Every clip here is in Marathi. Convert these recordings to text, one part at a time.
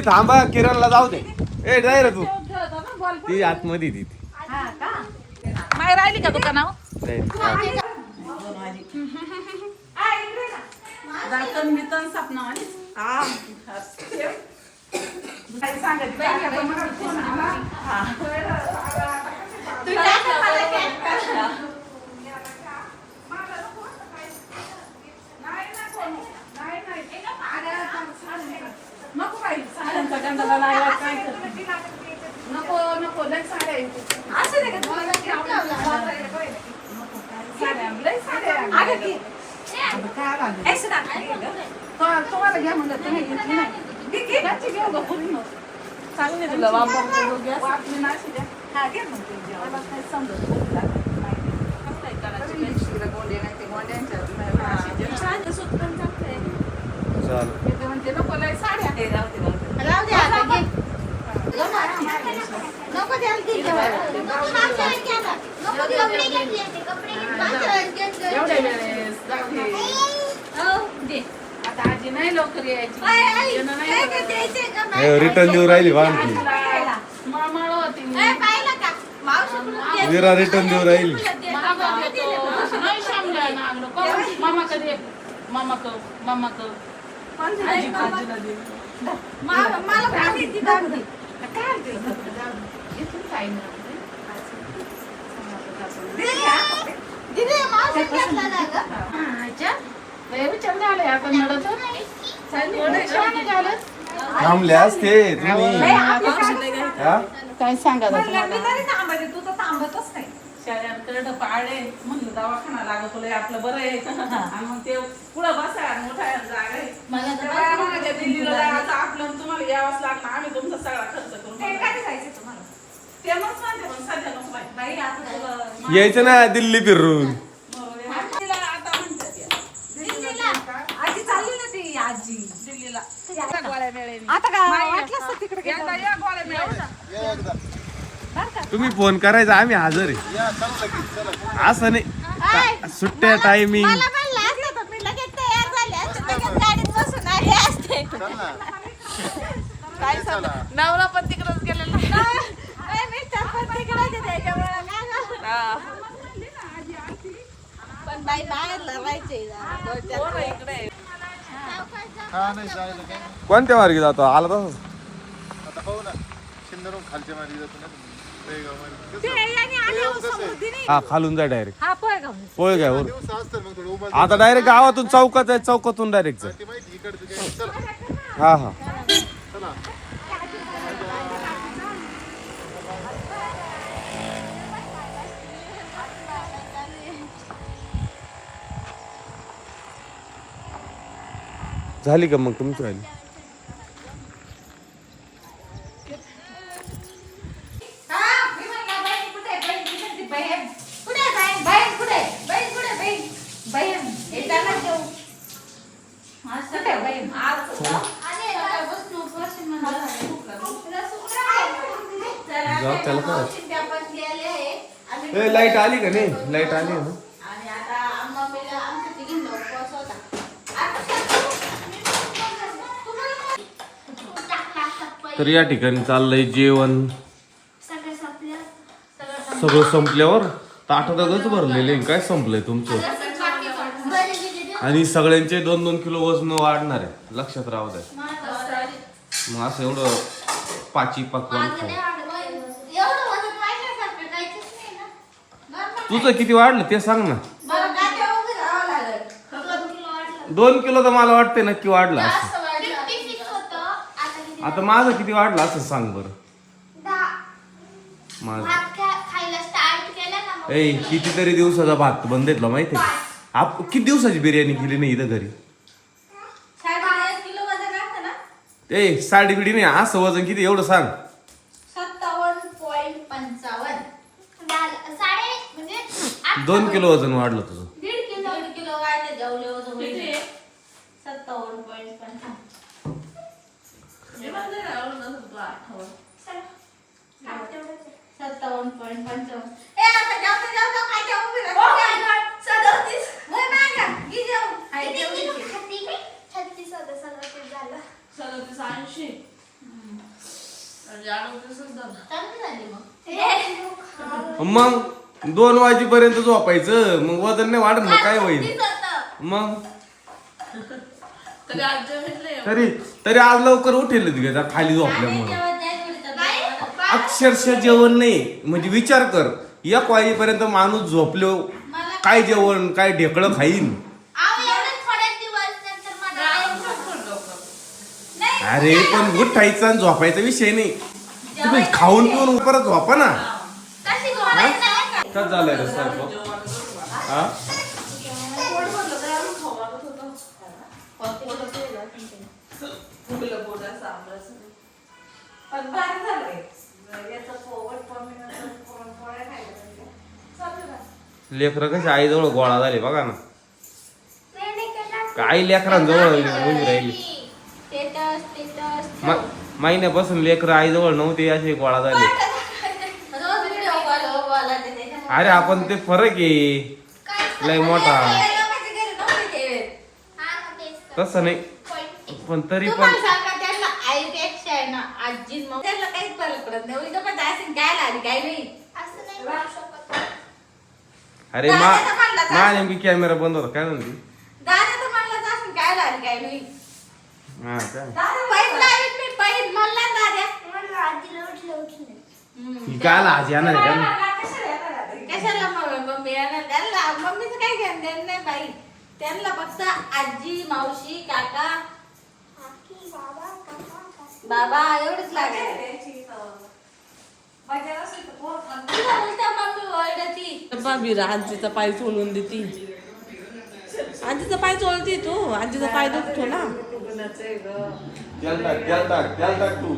थांबा किरणला जाऊ दे. ए जाय रे तू. ती आतमध्ये ती. ती. माय राहिली का दुकानावर? जाय. दातन बितन सपनावाली काय सांगत बाई, आता मला फोन आला. हा. नाही, नको. नाही, नाही. नको बाई, साड्यांचा गंधाला लागला काय करते? नको नको लय साड्या आहेत. साड्या, लय साड्या आहेत. आता काय लागलं? तो- तुम्हाला घ्या म्हणलं तुम्ही घेतली नाही घ्या. चांगली तुला वापर वापली नाशी द्या मला काय समजत लिपस्टिकला गोंडे नाही ते गोंड्यांच्या नाशी द्या. चाल ते म्हणते नको लय साड्या राहू दे आता घे. नको द्यायला ती जेवायला. नको मागच्या वेळेस घ्या ना. नको कपडे घेतले ते, कपडे घेतले. मागच्या वेळेस घेतले. एवढ्या वेळेस जाऊ दे. आता आजी नाही लवकर यायची येणं नाही काय हे? रिटर्न देऊ राहिली मळमळ होती द्यायचं. विरा रिटर्न देऊ राहिली मामा देतो. नाही शामल्या ना आम्ही लोकं. मामा कधी मामा क मामा क आजी आजीला दे. मा- मला. काय? जाऊ दे. इथून काही नाही. दिदी, मावशी घेतला ना गं? आज्या, लय विचार झाले आता नडत चालली छान झालं थांबले असते तुम्ही? काय सांगा म्हणलं, मी तरी थांबते, तू तर थांबतच नाही. शहराकडे पाळे म्हणलं दवाखाना लागत तुला आपलं बरं आहे. आणि मग ते पुढं बसा मोठा जागा आहे. आपलं तुम्हाला यावंच लागलं आम्ही तुमचा सगळा खर्च करून ते कधी जायचं तुम्हाला? ते मग सांगते पण सध्या नको बाई. बाई, आता तुला- यायचं ना दिल्ली फिरून. बरोबर आहे. तिला आता म्हणतात या. दिल्लीला. आजी चालली ना ती आजी. दिल्लीला. आता का? वाटलंच तर तिकडे गेलं. एकदा या गोळ्या मिळाल्या. तुम्ही फोन करायचा आम्ही हजर आहे. असं नाही. सुट्ट्या टायमिंग मला म्हणलं असतं तर मी लगेच तयार झाले असते लगेच गाडीत बसून आले असते. काय सांगू? नवरा पण तिकडच नाही जायला काय? कोणत्या मार्गी जातो? आला तसंच आता पाहू ना. शिंदरून खालच्या मार्गी जातो ना तुम्ही. कसं? हो. हा खालून जा डायरेक्ट हा पोय का काय वर दिवस असतात मग थोडं उभा आता डायरेक्ट गावातून चौकात आहे चौकातून डायरेक्ट ती माहिती इकडचं काय? चला. हा हा. त्याला काय? पण गेल्या आहे. आम्ही ए लाइट आली का नाही लाइट आली ना आणि आता आम्हा पहिला आमच्या तिघींचा उपवास होता. आता सकाळी तुम्हाला काय? टाकला सकाळी. तर या ठिकाणी चाललंय जेवण. सगळं संपल्यावर ताटातच भरलेले काय संपलंय तुमचं? आणि सगळ्यांचे दोन दोन किलो वजन वाढणार आहे. लक्षात राहू द्या. मग असं एवढं पाची पकवान खाऊ. तुझं किती वाढलं ते सांग ना. दोन किलो दोन किलो तर मला वाटते नक्की वाढलं असं जास्त वाढलं. 56 होतं. आता माझं किती वाढलं असं सांग बरं. माझं. ए कितीतरी दिवसाचा भात बंद घेतला माहितीये का? आप किती दिवसाची बिर्याणी केली नाही इथं घरी? साडेबारा किलो वजन राहतं ना? ए साडी बिडी नाही असं वजन किती एवढं सांग. म्हणजे दोन किलो वजन वाढलं तुझं दीड किलो दीड किलो वाढले जेवले होते म्हणजे सत्तावन्न पॉईंट पंचावन्न मी म्हणते ना, एवढं नसेल तुला आठवण. सत्तावन्न पॉईंट पंचावन्न ए आता जेवता जेवता काय जेवू बी राहिली? सदोतीस होय मागा घे जेवू किती किलो खाती मी? छत्तीस होतं सदोतीस झालं सदतीस, ऐंशी. चांगली झाली मग. मग दोन वाजेपर्यंत झोपायचं. मग वजन नाही वाढत मग काय होईल? मग? तरी तरी आज लवकर उठेल तिघे खाली झोपल्यामुळे अक्षरशः जेवण नाही. म्हणजे विचार कर एक वाजेपर्यंत माणूस झोपलो काय जेवण काय ढेकळं खाईन? अरे पण उठायचा आणि झोपायचा विषय नाही. तुम्ही खाऊन पिऊन परत झोपा ना. काय झालंय रे स्वयंपाक? हा? लेकरं कशी आईजवळ गोळा झाले बघा ना. काही लेकरांजवळ राहिली? म- महिन्यापासून लेकरं आईजवळ नव्हते असे गोळा झाले. अरे आपण ते फरक आहे. लय मोठा. तसं नाही. पण तरी पण तुम्हाला सांगा त्यांना आईपेक्षा आहे ना आजी मग त्यांना काहीच फरक पडत नाही उलट पण जायचं काय आली काय नाही अरे मा मा नेमकी कॅमेरा बंद होता काय म्हणते? दादा तर म्हणलं जास्त काय? नाही हा पैसे म्हणला ना दादा ही काय आज येणार आहे का? कशाला मग? मम्मी येणार? त्यांना मम्मीचं काय घेणं देणं नाही बाई. त्यांना फक्त आजी मावशी काका. बाबा एवढंच खात तुला उलटा मम्मी ओरडती. बाबीरा आजीचा पाय सोडून देती. आजीचा पाय चोळती तू. आजीचा पाय दुखतो ना. फुगण्याचं ग. त्याला टाक त्याला टाक त्याला टाक तू.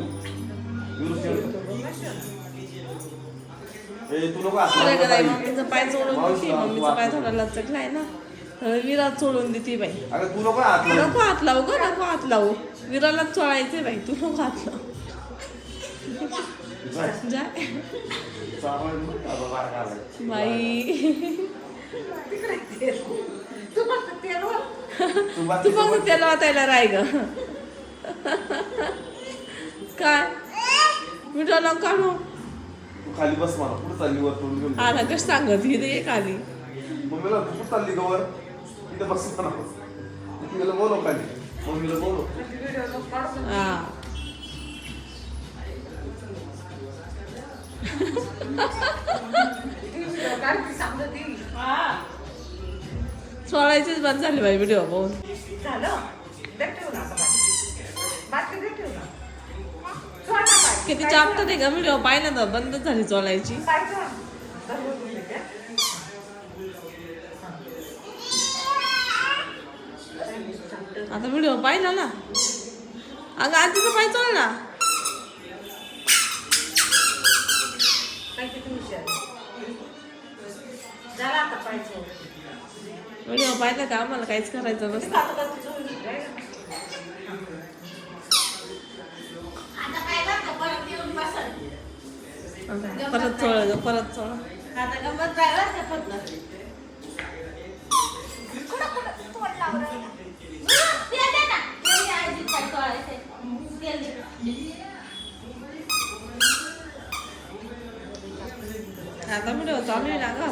मम्मीचा पाय चोळून देती मम्मीचा पाय थोडा ना. सोडून देती बाई. नको हात लावू. नको हात लावू ग नको हात लावू. विराला चोळायचे बाई तू नको हात लावू. जाय. बाई तू फक्त तेलवर तू तू बाकी बघ त्याला वाटायला राय ग. काय? मिठा नको काढू? तू खाली बस मला पुढे चालली वर तोंड घेऊन. आला सांगत ही रे एक आली मम्मीला तू कुठं चालली गवर इथं बस म्हणा मम्मीला बोलव खाली. मम्मीला बोलव. हा. सोडायचीच बंद झाली बाई व्हिडिओ बघून. झालं? देख ठेवून आता बाकी. बाकी देख ठेवून. सोड ना बाई. किती चापतात आहे का व्हिडिओ पाहिला तर बंदच झाली ते. आता व्हिडिओ पाहिला ना अगं पाय चोळ ना पाहिजे व्हिडिओ पाहिला का आम्हाला काहीच करायचं नसतं परत येऊन बसल परत चोळ ग परत चोळ आता गंमत ड्रायव्हर का फक्त कुठं कुठं तोंड लावून राहिला. तेल दे ना. तेल दे आजी, काय तोडायचंय. तेल दे. आता व्हिडिओ चालू आहे ना ग